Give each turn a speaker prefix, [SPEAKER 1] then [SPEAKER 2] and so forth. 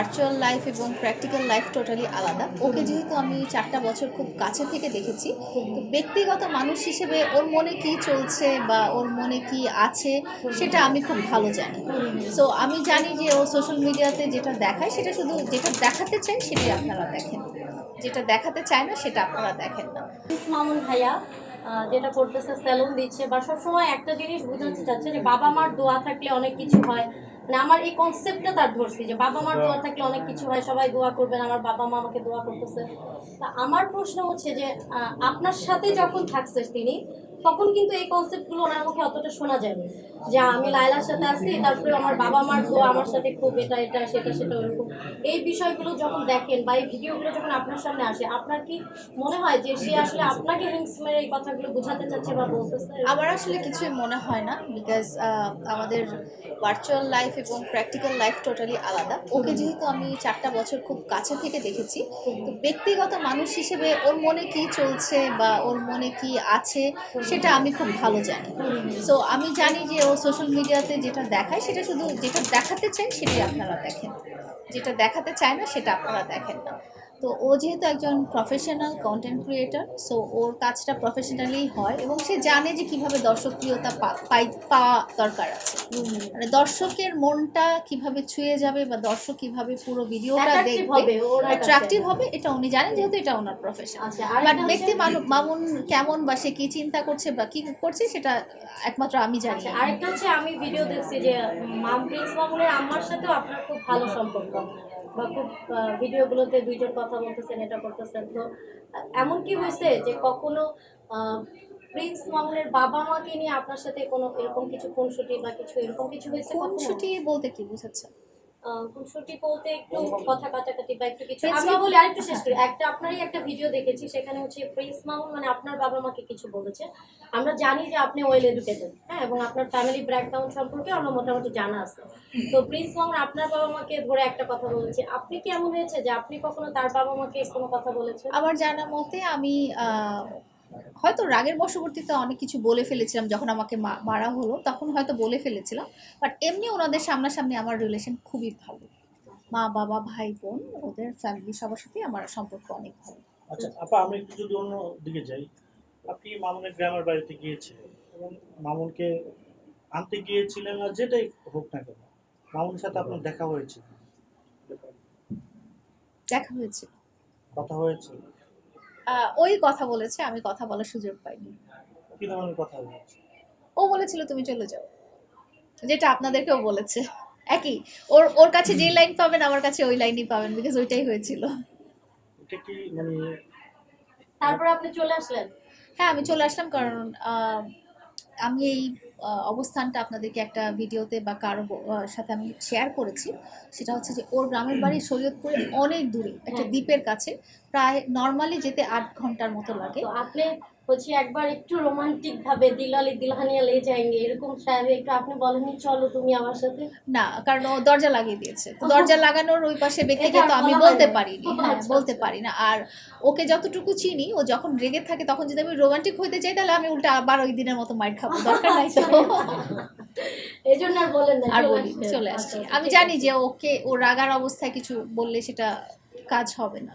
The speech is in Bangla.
[SPEAKER 1] ভার্চুয়াল লাইফ এবং প্র্যাকটিক্যাল লাইফ টোটালি আলাদা। ওকে যেহেতু আমি চারটা বছর খুব কাছে থেকে দেখেছি, তো ব্যক্তিগত মানুষ হিসেবে ওর মনে কি চলছে বা ওর মনে কি আছে, সেটা আমি খুব ভালো জানি। সো আমি জানি যে ও সোশ্যাল মিডিয়াতে যেটা দেখায়, সেটা শুধু যেটা দেখাতে চায়, সেটাই আপনারা দেখেন। যেটা দেখাতে চায় না, সেটা আপনারা দেখেন না।
[SPEAKER 2] মামুন ভাইয়া যেটা করতেছে স্যালুন দিচ্ছে, বা সবসময় একটা জিনিস বোঝাতে চাচ্ছে যে বাবা মার দোয়া থাকলে অনেক কিছু হয়। মানে আমার এই কনসেপ্টটা তার ধরছি যে বাবা মার দোয়া থাকলে অনেক কিছু হয় সবাই দোয়া করবেন আমার বাবা মা আমাকে দোয়া করতেছে। তা আমার প্রশ্ন হচ্ছে যে আহ, আপনার সাথে যখন থাকছে তিনি তখন কিন্তু এই কনসেপ্টগুলো ওনার মুখে অতটা শোনা যায়নি। যে আমি লাইলার সাথে আছি তারপরে আমার বাবা মার দোয়া আমার সাথে খুব এটা এটা সেটা সেটা ওরকম। এই বিষয়গুলো যখন দেখেন বা এই ভিডিওগুলো যখন আপনার সামনে আসে আপনার কি মনে হয় যে সে আসলে আপনাকে হিংস মেরে এই কথাগুলো বোঝাতে চাচ্ছে বা বলতেছে?
[SPEAKER 1] আমার আসলে কিছুই মনে হয় না বিকজ আমাদের ভার্চুয়াল লাইফ এবং প্র্যাকটিক্যাল লাইফ টোটালি আলাদা। ওকে যেহেতু আমি চারটা বছর খুব কাছে থেকে দেখেছি, তো ব্যক্তিগত মানুষ হিসেবে ওর মনে কি চলছে বা ওর মনে কি আছে, সেটা আমি খুব ভালো জানি। সো আমি জানি যে ও সোশ্যাল মিডিয়াতে যেটা দেখায়, সেটা শুধু যেটা দেখাতে চায়, সেটাই আপনারা দেখেন। যেটা দেখাতে চায় না, সেটা আপনারা দেখেন না। তো ও যেহেতু একজন প্রফেশনাল কন্টেন্ট ক্রিয়েটার সো ওর কাজটা প্রফেশনালি হয় এবং সে জানে যে কীভাবে দর্শকপ্রিয়তা পাই- পাওয়া দরকার আছে। মানে দর্শকের মনটা কীভাবে ছুঁয়ে যাবে বা দর্শক কীভাবে পুরো ভিডিওটা দেখবে অ্যাট্রাকটিভ হবে এটা উনি জানেন যেহেতু এটা ওনার প্রফেশন
[SPEAKER 2] আচ্ছা
[SPEAKER 1] বাট ব্যক্তি মামুন কেমন বা সে কি চিন্তা করছে বা কি করছে সেটা একমাত্র আমি জানি।
[SPEAKER 2] আচ্ছা আরেকটা হচ্ছে আমি ভিডিও দেখছি যে মাম প্রিন্স মামুনের আম্মার সাথেও আপনার খুব ভালো সম্পর্ক বা খুব ভিডিওগুলোতে দুইজন কথা বলতেছেন এটা করতেছেন। তো এমন কি হয়েছে যে কখনো প্রিন্স মামুনের বাবা মাকে নিয়ে আপনার সাথে কোনো এরকম কিছু খুনসুটি বা কিছু এরকম কিছু হয়েছে?
[SPEAKER 1] ছুটি বলতে কি বুঝাচ্ছে
[SPEAKER 2] খুনসুটি বলতে একটু কথা কাটাকাটি বা একটু কিছু আমি বলি আরেকটু শেষ করি। একটা আপনারই একটা ভিডিও দেখেছি সেখানে হচ্ছে প্রিন্স মামুন মানে আপনার বাবা মাকে কিছু বলেছে। আমরা জানি যে আপনি ওয়েল এডুকেটেড হ্যাঁ এবং আপনার ফ্যামিলি ব্যাকগ্রাউন্ড সম্পর্কে আমরা মোটামুটি জানা আছে। তো প্রিন্স মামুন আপনার বাবা মাকে ধরে একটা কথা বলেছে। আপনি কি এমন হয়েছে যে আপনি কখনো তার বাবা মাকে কোনো কথা বলেছেন?
[SPEAKER 1] আমার জানা মতে আমি আহ, হয়তো রাগের বশবর্তীতে অনেক কিছু বলে ফেলেছিলাম যখন আমাকে মারা হলো তখন হয়তো বলে ফেলেছিলাম। বাট এমনি ওনাদের সামনাসামনি আমার রিলেশন খুবই ভালো। মা বাবা ভাই বোন ওদের ফ্যামিলি সবার সাথেই আমার সম্পর্ক অনেক ভালো।
[SPEAKER 3] আচ্ছা আপা আমি একটু যদি অন্য দিকে যাই। আপনি মামুনের গ্রামের বাড়িতে গিয়েছিলেন এবং মামুনকে আনতে গিয়েছিলেন আর যেটাই হোক না কেন মামুনের সাথে আপনার দেখা হয়েছে
[SPEAKER 1] দেখা হয়েছে
[SPEAKER 3] কথা হয়েছে
[SPEAKER 1] ওই কথা বলেছে আমি কথা বলার সুযোগ পাইনি।
[SPEAKER 3] কি ধরনের কথা
[SPEAKER 1] ও বলেছিল তুমি চলে যাও। যেটা আপনাদেরকেও বলেছে। একই ওর ওর কাছে যে লাইন পাবেন আমার কাছে ওই লাইনই পাবেন বিকজ ওইটাই হয়েছিল।
[SPEAKER 3] এটা কি মানে
[SPEAKER 2] তারপরে আপনি চলে আসলেন?
[SPEAKER 1] হ্যাঁ আমি চলে আসলাম কারণ আহ, আমি এই আহ, অবস্থানটা আপনাদেরকে একটা ভিডিওতে বা কারও সাথে আমি শেয়ার করেছি। সেটা হচ্ছে যে ওর গ্রামের বাড়ি শরীয়তপুরে অনেক দূরে একটা। দ্বীপের কাছে। প্রায় নর্মালি যেতে আট ঘণ্টার মতো লাগে।
[SPEAKER 2] আপনি হচ্ছে একবার একটু রোমান্টিক ভাবে দিলালি দিলহানিয়া লে যাएंगे এরকম সাহেব একটু আপনি বলেননি চলো তুমি আমার সাথে
[SPEAKER 1] না কারণ ও দরজা লাগিয়ে দিয়েছে। তো দরজা লাগানোর ওই পাশে ব্যক্তিকে তো আমি বলতে পারিনি।
[SPEAKER 2] আচ্ছা,
[SPEAKER 1] হ্যাঁ বলতে
[SPEAKER 2] আচ্ছা।
[SPEAKER 1] পারি না। আর ওকে যতটুকু চিনি ও যখন রেগে থাকে তখন যদি আমি রোমান্টিক হইতে চাই তাহলে আমি উল্টা আবার ওই দিনের মতো মাইর খাব। দরকার নাই তো।
[SPEAKER 2] এই জন্য আর বলেন না
[SPEAKER 1] আর বলি চলে আসছি।
[SPEAKER 2] আচ্ছা,
[SPEAKER 1] আমি জানি যে ওকে ও রাগার অবস্থায় কিছু বললে সেটা কাজ হবে না।